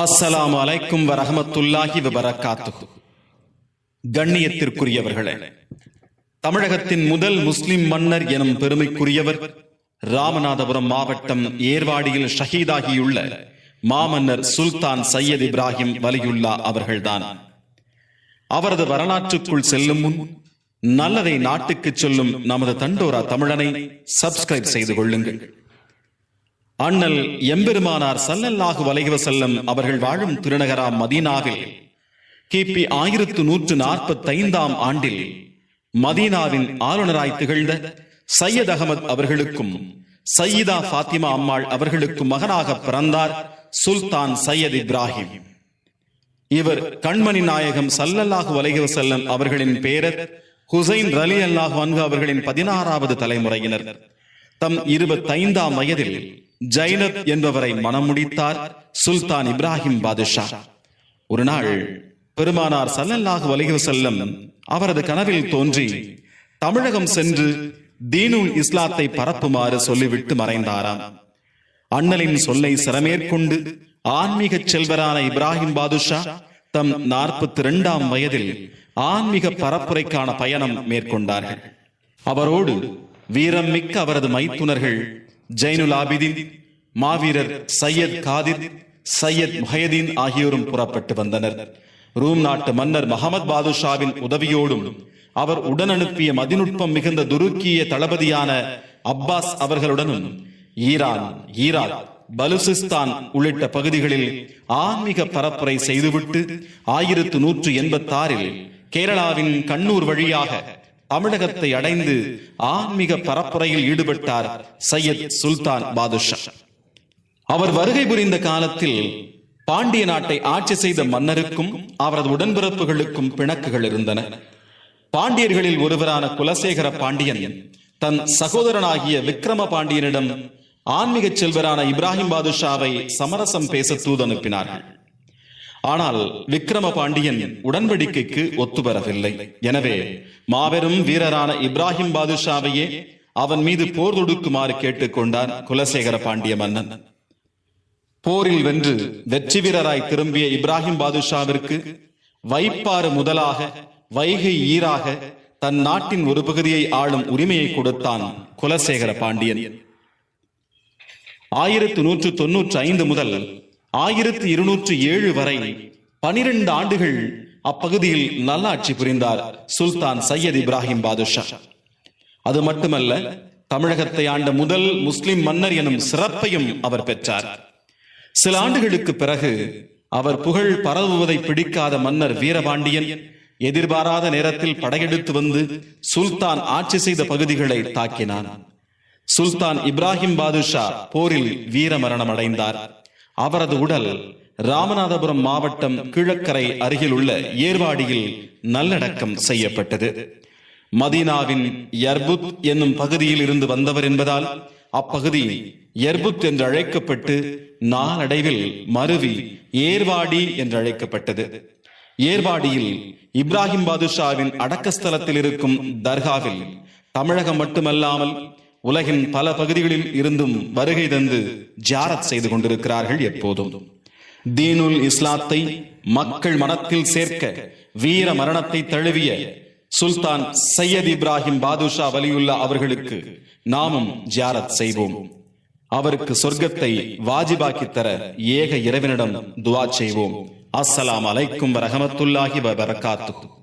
அஸ்ஸலாம் அலைக்கும் வரஹமத்துல்லாஹி வபரகாத்துஹு. கண்ணியத்திற்குரியவர்களே தமிழகத்தின் முதல் முஸ்லிம் மன்னர் எனும் பெருமைக்குரியவர் ராமநாதபுரம் மாவட்டம் ஏர்வாடியில் ஷஹீதாகியுள்ள மாமன்னர் சுல்தான் சையத் இப்ராஹிம் வலியுல்லா அவர்கள்தான். அவரது வரலாற்றுக்குள் செல்லும் முன் நல்லதை நாட்டுக்கு சொல்லும் நமது தண்டோரா தமிழனை சப்ஸ்கிரைப் செய்து கொள்ளுங்கள். அண்ணல் எம்பெருமானார் சல்லல்லாஹு வலைஹி செல்லம் அவர்கள் வாழும் திருநகரா மதீனாவில் கிபி ஆயிரத்து நூற்று நாற்பத்தி ஐந்தாம் ஆண்டில் மதீனாவின் ஆளுநராய் திகழ்ந்த சையத் அகமது அவர்களுக்கும் சையீதா ஃபாத்திமா அம்மாள் அவர்களுக்கும் மகனாக பிறந்தார் சுல்தான் சையத் இப்ராஹிம். இவர் கண்மணி நாயகம் சல்லல்லாஹு அலைஹி செல்லம் அவர்களின் பேரர் ஹுசைன் ரலி அல்லாஹு அன்ஹு அவர்களின் பதினாறாவது தலைமுறையினர். தம் இருபத்தைந்தாம் வயதில் ஜைனத் என்பவரை மனம் முடித்தார் சுல்தான் இப்ராஹிம் பாதுஷா. ஒரு நாள் பெருமானார் சல்லல்லாஹு வலிகு செல்லம் அவரது கனவில் தோன்றி தமிழகம் சென்று தீனுல் இஸ்லாத்தை பரப்புமாறு சொல்லிவிட்டு மறைந்தாராம். அண்ணலின் சொல்லை சிரமேற்கொண்டு ஆன்மீக செல்வரான இப்ராஹிம் பாதுஷா தம் நாற்பத்தி இரண்டாம் வயதில் ஆன்மீக பரப்புரைக்கான பயணம் மேற்கொண்டார்கள். அவரோடு வீரம் மிக்க அவரது மைத்துனர்கள் ஜைனுல் ஆபிதின் மாவீரர் சையத் காதிர் சையத் முஹயதீன் ஆகியோரும் புறப்பட்டு வந்தனர். ரூம் நாட்டு மன்னர் மஹமத் பாதுஷாவின் உதவியோடும் அவர் உடன் அனுப்பிய மதிநுட்பம் மிகுந்த துருக்கிய தளபதியான அப்பாஸ் அவர்களுடனும் ஈரான் ஈராக் பலுசிஸ்தான் உள்ளிட்ட பகுதிகளில் ஆன்மீக பரப்புரை செய்துவிட்டு ஆயிரத்து நூற்று எண்பத்தி ஆறில் கேரளாவின் கண்ணூர் வழியாக தமிழகத்தை அடைந்து ஆன்மீக பரப்புரையில் ஈடுபட்டார் சையத் சுல்தான் பாதுஷா. அவர் வருகை புரிந்த காலத்தில் பாண்டிய நாட்டை ஆட்சி செய்த மன்னருக்கும் அவரது உடன்பிறப்புகளுக்கும் பிணக்குகள் இருந்தன. பாண்டியர்களில் ஒருவரான குலசேகர பாண்டியன் தன் சகோதரனாகிய விக்ரம பாண்டியனிடம் ஆன்மீக செல்வரான இப்ராஹிம் பாதுஷாவை சமரசம் பேச தூது அனுப்பினார்கள். ஆனால் விக்ரம பாண்டியன் உடன்படிக்கைக்கு ஒத்துவரவில்லை. எனவே மாபெரும் வீரரான இப்ராஹிம் பாதுஷாவையே அவன் மீது போர் தொடுக்குமாறு கேட்டுக்கொண்டார் குலசேகர பாண்டிய மன்னன். போரில் வென்று வெற்றி வீரராய் திரும்பிய இப்ராஹிம் பாதுஷாவிற்கு வைப்பாறு முதலாக வைகை ஈராக தன் நாட்டின் ஒரு பகுதியை ஆளும் உரிமையை கொடுத்தான் குலசேகர பாண்டியன். ஆயிரத்தி நூற்று தொன்னூற்றி ஐந்து முதல் ஆயிரத்தி இருநூற்று ஏழு வரை பனிரெண்டு ஆண்டுகள் அப்பகுதியில் நல்லாட்சி புரிந்தார் சுல்தான் சையத் இப்ராஹிம் பாதுஷா. அது மட்டுமல்ல தமிழகத்தை ஆண்ட முதல் முஸ்லிம் மன்னர் எனும் சிறப்பையும் அவர் பெற்றார். சில ஆண்டுகளுக்கு பிறகு அவர் புகழ் பரவுவதை பிடிக்காத மன்னர் வீரபாண்டியன் எதிர்பாராத நேரத்தில் படையெடுத்து வந்து சுல்தான் ஆட்சி செய்த பகுதிகளை தாக்கினான். சுல்தான் இப்ராஹிம் பாதுஷா போரில் வீரமரணம் அடைந்தார் அவரது உடல் ராமநாதபுரம் மாவட்டம் கிழக்கரை அருகில் உள்ள ஏர்வாடியில் நல்லடக்கம் செய்யப்பட்டது. மதீனாவின் யர்புத் என்னும் பகுதியில் இருந்து வந்தவர் என்பதால் அப்பகுதி எர்புத் என்று அழைக்கப்பட்டு நாளடைவில் மருவி ஏர்வாடி என்று அழைக்கப்பட்டது. ஏர்வாடியில் இப்ராஹிம் பாதுஷாவின் அடக்கஸ்தலத்தில் இருக்கும் தர்காவில் தமிழகம் மட்டுமல்லாமல் உலகின் பல பகுதிகளில் இருந்தும் வருகை தந்து ஜாரத் செய்து கொண்டிருக்கிறார்கள் எப்போதும். தீனுல் இஸ்லாத்தை மக்கள் மனத்தில் சேர்க்க வீர மரணத்தை தழுவிய சுல்தான் சையத் இப்ராஹிம் பாதுஷா வலியுல்லா அவர்களுக்கு நாமும் ஜியாரத் செய்வோம். அவருக்கு சொர்க்கத்தை வாஜிபாக்கி தர ஏக இரவினிடம் துவா செய்வோம். அஸ்ஸலாம் அலைக்கும் வரஹமத்துல்லாஹி வபரகாத்துஹு.